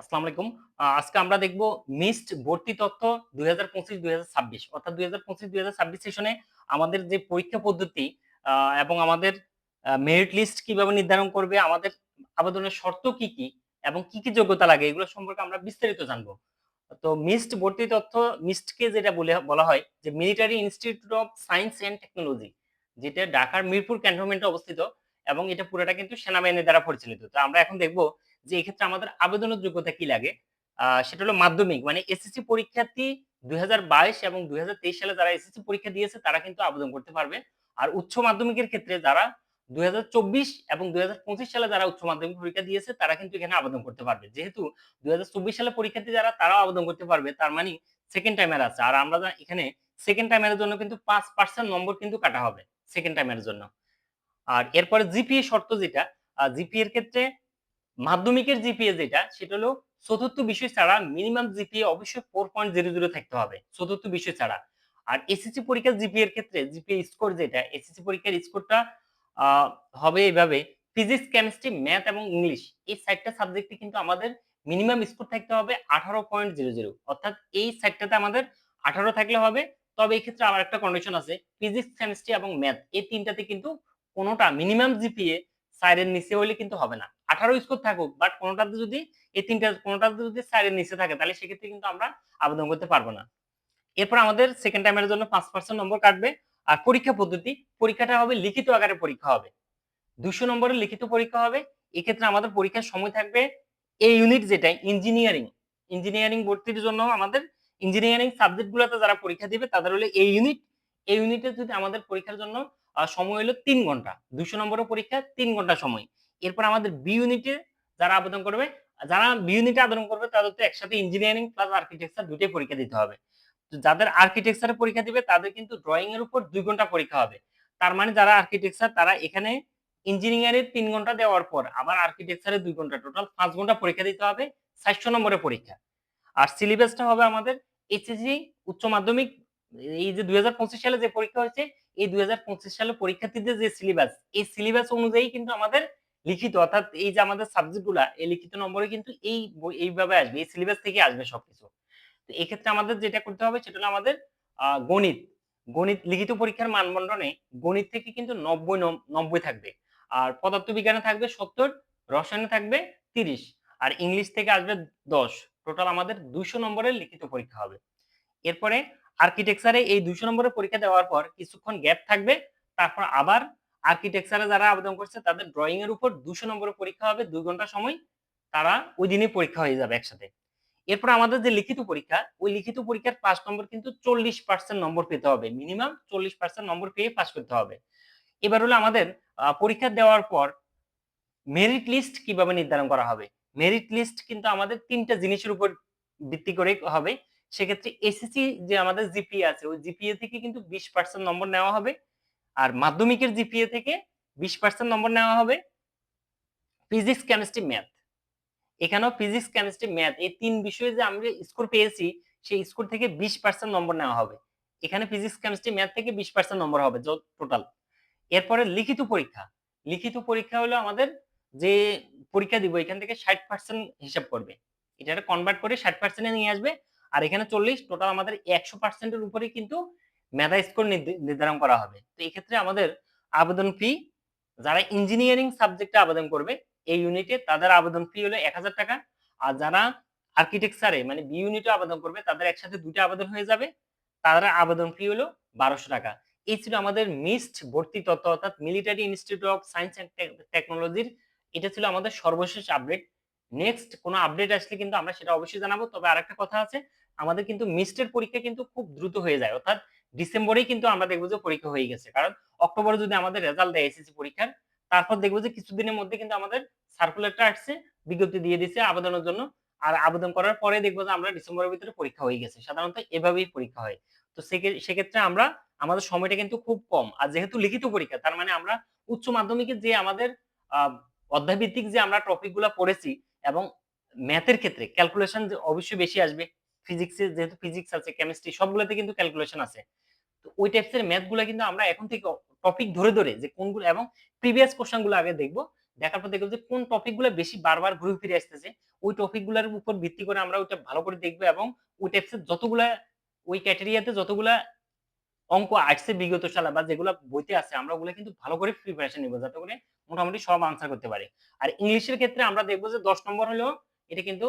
আসসালামু আলাইকুম। আজকে আমরা দেখব মিসড ভর্তি তথ্য ২০২৫-২০২৬ অর্থাৎ ২০২৫-২০২৬ সেশনে আমাদের যে পরীক্ষা পদ্ধতি এবং আমাদের মেরিট লিস্ট কীভাবে নির্ধারণ করবে, আমাদের আবেদনের শর্ত কি, কি এবং কি, কি যোগ্যতা লাগে এগুলো সম্পর্কে আমরা বিস্তারিত জানব। তো মিসড ভর্তি তথ্য মিসড কে যেটা বলে বলা হয় যে military institute of science and technology যেটা ঢাকার মিরপুর ক্যান্টনমেন্টে অবস্থিত এবং এটা পুরোটা কিন্তু সেনাবাহিনী দ্বারা পরিচালিত। তো আমরা এখন দেখব যে এক্ষেত্রে আমাদের আবেদনের যোগ্যতা কি লাগে? সেটা হলো মাধ্যমিক মানে এসএসসি পরীক্ষার্থী ২০২২ এবং ২০২৩ সালে যারা এসএসসি পরীক্ষা দিয়েছে, তারা কিন্তু আবেদন করতে পারবে। আর উচ্চ মাধ্যমিকের ক্ষেত্রে যারা ২০২৪ এবং ২০২৫ সালে যারা উচ্চ মাধ্যমিক পরীক্ষা দিয়েছে, তারা কিন্তু এখানে আবেদন করতে পারবে। যেহেতু ২০২৪ সালে পরীক্ষার্থী যারা, তারাও আবেদন করতে পারবে তার মানে সেকেন্ড টাইমার আছে। আর আমরা এখানে সেকেন্ড টাইমারের জন্য কিন্তু ৫% নম্বর কিন্তু কাটা হবে সেকেন্ড টাইমের জন্য। আর এরপরে জিপিএ শর্ত যেটা জিপিএ এর ক্ষেত্রে মাধ্যমিকের জিপিএ যেটা সেটা হলো চতুর্থ বিষয় ছাড়া মিনিমাম জিপিএ অবশ্যই 4.00 থাকতে হবে। চতুর্থ বিষয় ছাড়া। আর এসএসসি পরীক্ষার জিপিএ এর ক্ষেত্রে জিপিএ স্কোর যেটা এসএসসি পরীক্ষার স্কোরটা হবে এভাবে ফিজিক্স, কেমিস্ট্রি, ম্যাথ এবং ইংলিশ এই ৪ টা সাবজেক্টে কিন্তু আমাদের মিনিমাম স্কোর থাকতে হবে 18.00 অর্থাৎ এই ৪ আমাদের 18 থাকলে হবে। তবে এক্ষেত্রে আবার একটা কন্ডিশন আছে। ফিজিক্স, কেমিস্ট্রি এবং ম্যাথ এই তিনটাতে কিন্তু কোনটা মিনিমাম জিপিএ ৪ এর নিচে হলে কিন্তু হবে না। 18 স্কোর থাকুক বাট কোনটাতে যদি এই ৩ টার কোনটাতে যদি ৪ নিচে থাকে তাহলে সেক্ষেত্রে কিন্তু আমরা আবেদন করতে পারব না। এরপর আমাদের সেকেন্ড টাইমের জন্য ৫% নম্বর কাটবে। আর পরীক্ষা পদ্ধতি, পরীক্ষাটা হবে লিখিত আকারে পরীক্ষা হবে। দুশো নম্বরের লিখিত পরীক্ষা হবে। এক্ষেত্রে আমাদের পরীক্ষার সময় থাকবে এই ইউনিট যেটা ইঞ্জিনিয়ারিং, ইঞ্জিনিয়ারিং ভর্তির জন্য আমাদের ইঞ্জিনিয়ারিং সাবজেক্ট গুলাতে যারা পরীক্ষা দিবে তাদের হলো এই ইউনিট। এই ইউনিটে যদি আমাদের পরীক্ষার জন্য সময় হলো তিন ঘণ্টা। দুশো নম্বরের পরীক্ষা তিন ঘণ্টা সময়। এরপর আমাদের বি ইউনিটে যারা আবেদন করবে, যারা বি ইউনিটে আবেদন করবে তাদের তো একসাথে ইঞ্জিনিয়ারিং প্লাস আর্কিটেকচার ২ টাই পরীক্ষা দিতে হবে। তো যাদের আর্কিটেকচারে পরীক্ষা দিবে তাদের কিন্তু ড্রয়িং এর উপর ২ ঘণ্টা পরীক্ষা হবে। তার মানে যারা আর্কিটেকচার তারা এখানে ইঞ্জিনিয়ারিং এর ৩ ঘণ্টা দেওয়ার পর আবার আর্কিটেকচারে ২ ঘণ্টা টোটাল ৫ ঘণ্টা পরীক্ষা দিতে হবে ৪০০ নম্বরের পরীক্ষা। আর সিলেবাসটা হবে আমাদের এইচএসসি উচ্চ মাধ্যমিক এই যে ২০২৫ সালে যে পরীক্ষা হয়েছে এই ২০২৫ সালে পরীক্ষার্থীদের যে সিলেবাস এই সিলেবাস অনুযায়ী কিন্তু আমাদের লিখিত অর্থাৎ এই যে আমাদের সাবজেক্টগুলা এই লিখিত নম্বরে কিন্তু এই এইভাবে আসবে। এই সিলেবাস থেকে আসবে সবকিছু। তো এক্ষেত্রে আমাদের যেটা করতে হবে সেটা হলো আমাদের গণিত। গণিত লিখিত পরীক্ষার মানবন্ধনে গণিত থেকে কিন্তু ৯০ নম ৯০ থাকবে। আর পদার্থবিজ্ঞানে থাকবে ৭০, রসায়নে থাকবে ৩০ আর ইংলিশ থেকে আসবে ১০। টোটাল আমাদের ২০০ নম্বরের লিখিত পরীক্ষা হবে। এরপরে আর্কিটেকচারে এই ২০০ নম্বরের পরীক্ষা দেওয়ার পর কিছুক্ষণ গ্যাপ থাকবে। তারপর আবার আর্কিটেকচারে যারা আবেদন করছে তাদের ড্রয়িং এর উপর ২০০ নম্বরের পরীক্ষা হবে ২ ঘণ্টা সময়। তারা ওই দিনই পরীক্ষা হয়ে যাবে একসাথে। এরপর আমাদের যে লিখিত পরীক্ষা, ওই লিখিত পরীক্ষার পাস নম্বর কিন্তু ৪০% নম্বর পেতে হবে। মিনিমাম ৪০% নম্বর পেয়ে পাস করতে হবে। এবার হলো আমাদের পরীক্ষা দেওয়ার পর মেরিট লিস্ট কীভাবে নির্ধারণ করা হবে? মেরিট লিস্ট কিন্তু আমাদের ৩ টা জিনিসের উপর ভিত্তি করে হবে। সেক্ষেত্রে এসএসসি যে আমাদের জিপিএ আছে ওই জিপিএ থেকে কিন্তু ২০% নম্বর নেওয়া হবে। আর মাধ্যমিকের জিপিএ থেকে ২০% নম্বর নেওয়া হবে। Physics, chemistry, math. এখানেও ফিজিক্স, কেমিস্ট্রি, ম্যাথ এই ৩ বিষয়ে যে আমরা স্কোর পেয়েছি সেই স্কোর থেকে ২০% নম্বর নেওয়া হবে। এখানে ফিজিক্স, কেমিস্ট্রি, ম্যাথ থেকে ২০% নম্বর হবে টোটাল। এরপরে লিখিত পরীক্ষা। লিখিত পরীক্ষা হলো আমাদের যে পরীক্ষা দিব এখান থেকে ৬০% হিসাব করবে। এটারে কনভার্ট করে ৬০% এ নিয়ে আসবে। আর এখানে ৪০ টোটাল আমাদের ১০০% এর উপরেই কিন্তু মেধা স্কোর নির্ধারণ করা হবে। তো এক্ষেত্রে আমাদের আবেদন ফি যারা ইঞ্জিনিয়ারিং সাবজেক্টে আবেদন করবে এই ইউনিটে তাদের আবেদন ফি হলো ৳১,০০০ আর যারা আর্কিটেকচারে মানে বি ইউনিটে আবেদন করবে তাদের একসাথে ২ টা আবেদন হয়ে যাবে। তাদের আবেদন ফি হলো ৳১২০০ এই ছিল আমাদের মিসড ভর্তি তথ্য অর্থাৎ military institute of science and tech টেকনোলজির এটা ছিল আমাদের সর্বশেষ আপডেট। নেক্সট কোনো আপডেট আসলে কিন্তু আমরা সেটা অবশ্যই জানাব। তবে আরেকটা কথা আছে আমাদের কিন্তু মিসডের পরীক্ষা কিন্তু খুব দ্রুত হয়ে যায়। অর্থাৎ ডিসেম্বরেই কিন্তু আমরা দেখব যে পরীক্ষা হয়ে গেছে। কারণ অক্টোবরে যদি আমাদের রেজাল্ট দেয় এসএসসি পরীক্ষার তারপর দেখব যে কিছুদিনের মধ্যে কিন্তু আমাদের সার্কুলারটা আসছে, বিজ্ঞপ্তি দিয়ে দিছে আবেদনের জন্য। আর আবেদন করার পরে দেখব যে আমরা ডিসেম্বরের ভিতরে পরীক্ষা হয়ে গেছে। সাধারণত এভাবেই পরীক্ষা হয়। তো সেকে সেক্ষেত্রে আমরা আমাদের সময়টা কিন্তু খুব কম। আর যেহেতু লিখিত পরীক্ষা তার মানে আমরা উচ্চ মাধ্যমিকে যে আমাদের অধ্যায়ভিত্তিক যে আমরা টপিকগুলা পড়েছি এবং ম্যাথের ক্ষেত্রে ক্যালকুলেশন অবশ্যই বেশি আসবে। ফিজিক্সে যেহেতু ফিজিক্স আছে, কেমিস্ট্রি সবগুলাতে কিন্তু ক্যালকুলেশন আছে। তো ওই টাইপস এর ম্যাথগুলা কিন্তু আমরা এখন থেকে টপিক ধরে, ধরে যে কোনগুলো এবং প্রিভিয়াস কোয়েশ্চেনগুলো আগে দেখব। দেখার পর দেখব যে কোন টপিকগুলো বেশি বারবার ঘুরে ফিরে আসতেছে ওই টপিকগুলোর উপর ভিত্তি করে আমরা ওইটা ভালো করে দেখব এবং ওই টাইপসের যতগুলা ওই ক্যাটেরিয়াতে যতগুলা অঙ্ক আসছে বিগত সালে বা যেগুলো বইতে আছে আমরা ওগুলো কিন্তু ভালো করে প্রিপারেশন নিব যাতে করে মোটামুটি সব আনসার করতে পারি আর ইংলিশের ক্ষেত্রে আমরা দেখব যে দশ নম্বর হলো এটা কিন্তু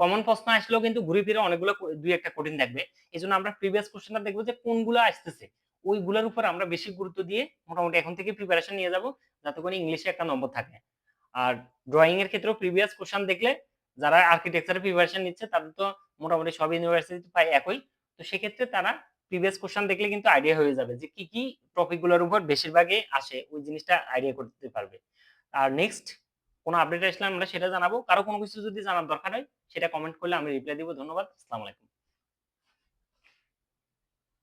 কমন প্রশ্ন আসলেও কিন্তু ঘুরে ফিরে অনেকগুলো দুই একটা কঠিন থাকবে এই জন্য আমরা প্রিভিয়াস কোশ্চেনটা দেখব যে কোনগুলো আসতেছে। ওইগুলোর উপর আমরা বেশি গুরুত্ব দিয়ে মোটামুটি এখন থেকে প্রিপারেশন নিয়ে যাব, যাতে করে ইংলিশে একটা নম্বর থাকে। আর ড্রয়িং এর ক্ষেত্রেও প্রিভিয়াস কোশ্চেন দেখলে যারা আর্কিটেকচারের প্রিপারেশন নিচ্ছে, তাদের তো মোটামুটি সব ইউনিভার্সিটি প্রায় একই। তো সেক্ষেত্রে তারা প্রিভিয়াস কোশ্চেন দেখলে কিন্তু আইডিয়া হয়ে যাবে যে কি কি টপিকগুলোর উপর বেশিরভাগই আসে, ওই জিনিসটা আইডিয়া করতে পারবে। আর নেক্সট কোনো আপডেট আসলে আমরা সেটা জানাব। কারও কোনো কিছু যদি জানার দরকার হয়, সেটা কমেন্ট করলে আমি রিপ্লাই দিব। ধন্যবাদ। আসসালামু আলাইকুম।